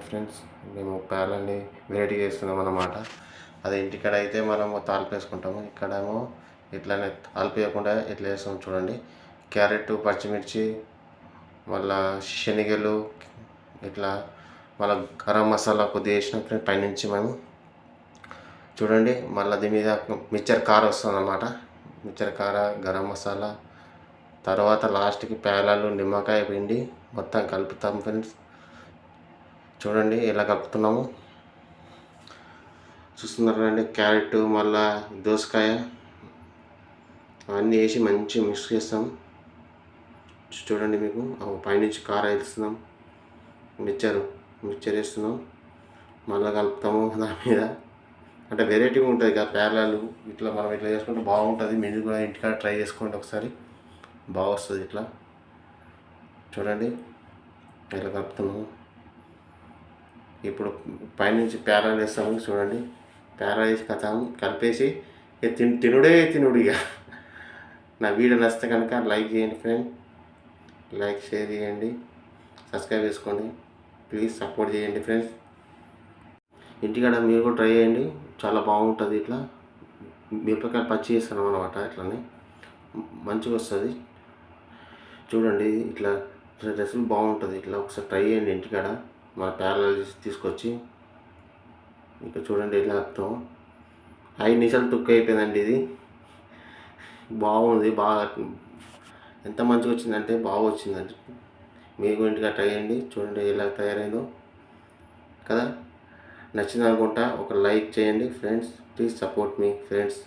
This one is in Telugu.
Hi friends. మేము పేర్లని వెరైటీ చేస్తున్నాం అన్నమాట. అదే ఇంటికాడ అయితే మనము తాలింపు వేసుకుంటాము. ఇక్కడేమో ఇట్లానే తాల్పేయకుండా వేయకుండా ఇట్లా వేస్తాం చూడండి. క్యారెట్ పచ్చిమిర్చి మళ్ళా శనగలు ఇట్లా మళ్ళా గరం మసాలా కొద్దిగా వేసినప్పుడు పైనుంచి మేము. చూడండి మళ్ళీ దీని మీద మిక్చర్ కార వస్తుంది అన్నమాట. మిక్చర్ కార గరం మసాలా తర్వాత లాస్ట్కి పేలాలు నిమ్మకాయ పిండి మొత్తం కలుపుతాం ఫ్రెండ్స్. చూడండి ఎలా కలుపుతున్నాము. చూస్తున్నారు అండి క్యారెట్ మళ్ళా దోసకాయ అవన్నీ వేసి మంచిగా మిక్స్ చేస్తాం. చూడండి మీకు పైనుంచి కారం వేస్తున్నాం. మిక్చర్ మిక్చర్ వేస్తున్నాం. మళ్ళీ కలుపుతాము దాని మీద. అంటే వెరైటీగా ఉంటుంది కదా పేర్లాలు ఇట్లా మనం ఇట్లా చేసుకుంటే బాగుంటుంది. మీరు కూడా ఇంటికాడ ట్రై చేసుకోండి ఒకసారి. బాగా వస్తుంది ఇట్లా. చూడండి ఇలా కలుపుతున్నాము. ఇప్పుడు పైనుంచి పేరాలు వేస్తాము చూడండి. పేరా వేసి కథాము కలిపేసి ఇక తినుడే తినుడు ఇక నా వీడియో నచ్చితే కనుక లైక్ చేయండి ఫ్రెండ్. లైక్ షేర్ చేయండి. సబ్స్క్రైబ్ చేసుకోండి. ప్లీజ్ సపోర్ట్ చేయండి ఫ్రెండ్స్. ఇంటికాడ మీరు కూడా ట్రై చేయండి. చాలా బాగుంటుంది ఇట్లా. మిరపకాయలు పచ్చి చేస్తాను అనమాట ఇట్లానే మంచిగా వస్తుంది. చూడండి ఇట్లా రెసిపీ బాగుంటుంది. ఇట్లా ఒకసారి ట్రై చేయండి ఇంటికాడ. మన ప్యారల తీసుకొచ్చి ఇంకా చూడండి ఎట్లా అర్థం ఐదు నిమిషాలు తుక్కు అయిపోయిందండి ఇది. బాగుంది బాగా ఎంత మంచిగా వచ్చిందంటే బాగా వచ్చిందండి. మీకు ఇంటిగా ట్రై చేయండి చూడండి ఎలా తయారైందో. కదా? నచ్చింది అనుకుంటా ఒక లైక్ చేయండి ఫ్రెండ్స్ ప్లీజ్ సపోర్ట్ మీ ఫ్రెండ్స్.